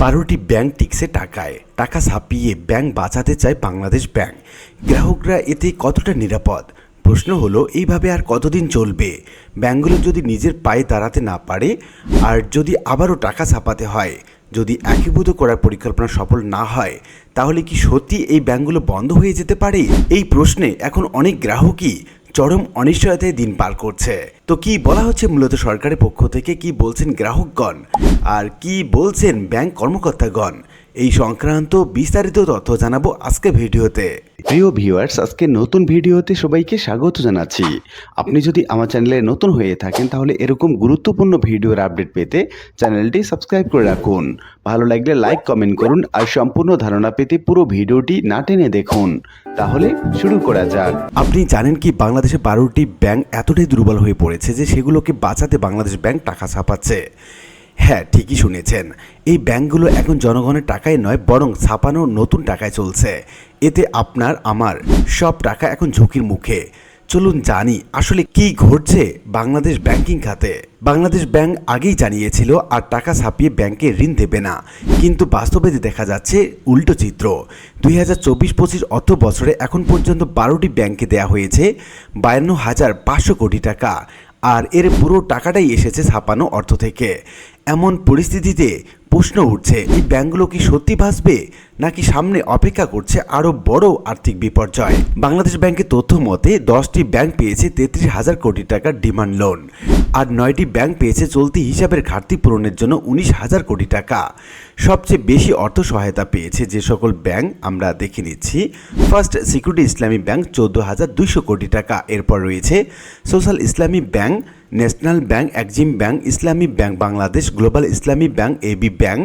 বারোটি ব্যাংক টিকছে টাকায়। টাকা ছাপিয়ে ব্যাংক বাঁচাতে চায় বাংলাদেশ ব্যাংক। গ্রাহকরা এতে কতটা নিরাপদ? প্রশ্ন হলো, এইভাবে আর কতদিন চলবে? ব্যাংকগুলো যদি নিজের পায়ে দাঁড়াতে না পারে, আর যদি আবারও টাকা ছাপাতে হয়, যদি একীভূত করার পরিকল্পনা সফল না হয়, তাহলে কি সত্যি এই ব্যাংকগুলো বন্ধ হয়ে যেতে পারে? এই প্রশ্নে এখন অনেক গ্রাহকই চরম অনিশ্চয়তায় দিন পার করছে। তো কি বলা হচ্ছে মূলত সরকারের পক্ষ থেকে? কি বলছেন গ্রাহকগণ? আর কি বলছেন ব্যাংক কর্মকর্তাগণ? এই সংক্রান্ত বিস্তারিত তথ্য জানাব আজকে ভিডিওতে। প্রিয় ভিউয়ার্স আজকে নতুন ভিডিওতে সবাইকে স্বাগত জানাচ্ছি। আপনি যদি আমার চ্যানেলে নতুন হয়ে থাকেন তাহলে এরকম গুরুত্বপূর্ণ ভিডিওর আপডেট পেতে চ্যানেলটি সাবস্ক্রাইব করে রাখুন। ভালো লাগলে লাইক কমেন্ট করুন আর সম্পূর্ণ ধারণা পেতে পুরো ভিডিওটি না টেনে দেখুন। তাহলে শুরু করা যাক। আপনি জানেন কি বাংলাদেশে বারোটি ব্যাংক এতটাই দুর্বল হয়ে পড়েছে? যে সেগুলোকে বাঁচাতে বাংলাদেশ ব্যাংক টাকা ছাপাচ্ছে। হ্যাঁ ঠিকই শুনেছেন। এই ব্যাংকগুলো এখন জনগণের টাকায় নয়, বরং ছাপানো নতুন টাকায় চলছে। এতে আপনার, আমার সব টাকা এখন ঝুঁকির মুখে। চলুন জানি, আসলে কি ঘটছে বাংলাদেশ ব্যাংকিং খাতে? বাংলাদেশ ব্যাংক আগেই জানিয়েছিল, আর টাকা ছাপিয়ে ব্যাংকে ঋণ দেবে না। কিন্তু বাস্তবে দেখা যাচ্ছে, উল্টো চিত্র। দুই হাজার চব্বিশ পঁচিশ অর্থ বছরে এখন পর্যন্ত বারোটি ব্যাংকে দেয়া হয়েছে, বায়ান্ন হাজার পাঁচশো কোটি টাকা। আর এর পুরো টাকাটাই এসেছে ছাপানো অর্থ থেকে। এমন পরিস্থিতিতে প্রশ্ন উঠছে এই ব্যাংকগুলো কি সত্যি ভাসবে নাকি সামনে অপেক্ষা করছে আরও বড় আর্থিক বিপর্যয়? বাংলাদেশ ব্যাংকের তথ্য মতে, দশটি ব্যাংক পেয়েছে তেত্রিশ হাজার কোটি টাকার ডিমান্ড লোন আর নয়টি ব্যাংক পেয়েছে চলতি হিসাবের ঘাটতি পূরণের জন্য উনিশ হাজার কোটি টাকা। সবচেয়ে বেশি অর্থ সহায়তা পেয়েছে যে সকল ব্যাংক আমরা দেখে নিচ্ছি। ফার্স্ট সিকিউরিটি ইসলামী ব্যাংক চোদ্দ হাজার দুইশো কোটি টাকা। এরপর রয়েছে social Islami bank national bank Exim bank Islami bank Bangladesh global Islami bank AB bank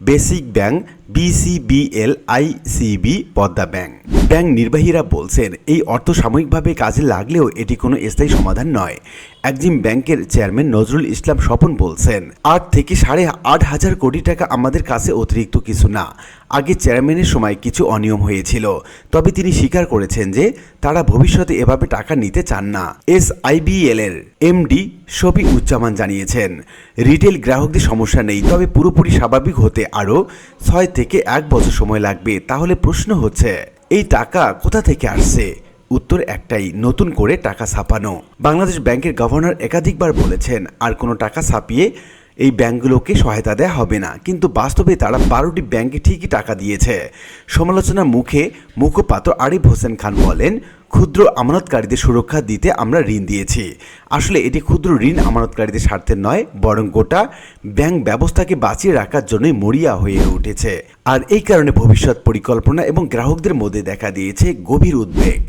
basic bank BCBL ICB Padma bank bank নির্বাহীরা বলছেন, এই অর্থ সাময়িকভাবে কাজে লাগলেও এটি কোনো স্থায়ী সমাধান নয়। একজিম ব্যাংকের চেয়ারম্যান নজরুল ইসলাম স্বপন বলছেন, আট থেকে সাড়ে আট হাজার কোটি টাকা আমাদের কাছে অতিরিক্ত কিছু না। আগে চেয়ারম্যানের সময় কিছু অনিয়ম হয়েছিল। তবে তিনি স্বীকার করেছেন যে, তারা ভবিষ্যতে এভাবে টাকা নিতে চান না। এস আইবিএল এর এমডি শফিক উজ্জামান জানিয়েছেন, রিটেল গ্রাহকদের সমস্যা নেই, তবে পুরোপুরি স্বাভাবিক হতে আরও ছয় থেকে এক বছর সময় লাগবে। তাহলে প্রশ্ন হচ্ছে, এই টাকা কোথা থেকে আসছে? উত্তর একটাই, নতুন করে টাকা ছাপানো। বাংলাদেশ ব্যাংকের গভর্নর একাধিকবার বলেছেন, আর কোনো টাকা ছাপিয়ে এই ব্যাংকগুলোকে সহায়তা দেওয়া হবে না। কিন্তু বাস্তবে তারা বারোটি ব্যাংকে ঠিকই টাকা দিয়েছে। সমালোচনার মুখে মুখপাত্র আরিফ হোসেন খান বলেন ক্ষুদ্র আমানতকারীদের সুরক্ষা দিতে আমরা ঋণ দিয়েছি। আসলে এটি ক্ষুদ্র ঋণ আমানতকারীদের স্বার্থে নয়, বরং গোটা ব্যাংক ব্যবস্থাকে বাঁচিয়ে রাখার জন্যই মরিয়া হয়ে উঠেছে। আর এই কারণে ভবিষ্যৎ পরিকল্পনা এবং গ্রাহকদের মধ্যে দেখা দিয়েছে গভীর উদ্বেগ।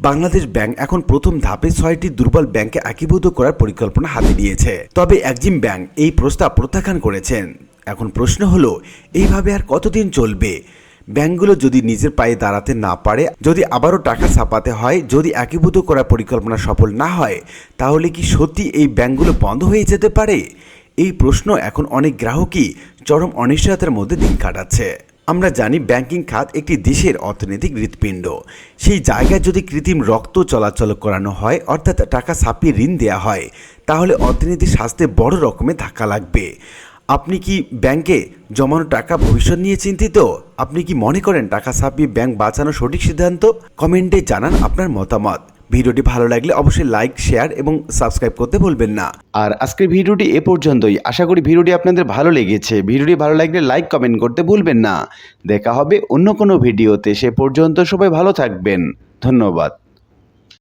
বাংলাদেশ ব্যাংক এখন প্রথম ধাপে ছয়টি দুর্বল ব্যাংকে একীভূত করার পরিকল্পনা হাতে নিয়েছে। তবে একজিম ব্যাংক এই প্রস্তাব প্রত্যাখ্যান করেছেন। এখন প্রশ্ন হলো, এইভাবে আর কতদিন চলবে? ব্যাংকগুলো যদি নিজের পায়ে দাঁড়াতে না পারে, যদি আবারও টাকা ছাপাতে হয়, যদি একীভূত করার পরিকল্পনা সফল না হয়, তাহলে কি সত্যি এই ব্যাংকগুলো বন্ধ হয়ে যেতে পারে? এই প্রশ্ন এখন অনেক গ্রাহকই চরম অনিশ্চয়তার মধ্যে দিন কাটাচ্ছে। আমরা জানি ব্যাংকিং খাত একটি দেশের অর্থনৈতিক হৃৎপিণ্ড। সেই জায়গায় যদি কৃত্রিম রক্ত চলাচল করানো হয়, অর্থাৎ টাকা ছাপিয়ে ঋণ দেওয়া হয়, তাহলে অর্থনীতির স্বাস্থ্যে বড় রকমের ধাক্কা লাগবে। আপনি কি ব্যাংকে জমানো টাকা ভবিষ্যৎ নিয়ে চিন্তিত? আপনি কি মনে করেন টাকা ছাপিয়ে ব্যাংক বাঁচানো সঠিক সিদ্ধান্ত? কমেন্টে জানান আপনার মতামত। ভিডিওটি ভালো লাগলে অবশ্যই লাইক, শেয়ার এবং সাবস্ক্রাইব করতে ভুলবেন না। আর আজকের ভিডিওটি এ পর্যন্তই। আশা করি ভিডিওটি আপনাদের ভালো লেগেছে। ভিডিওটি ভালো লাগলে লাইক, কমেন্ট করতে ভুলবেন না। দেখা হবে অন্য কোনো ভিডিওতে। সে পর্যন্ত সবাই ভালো থাকবেন। ধন্যবাদ।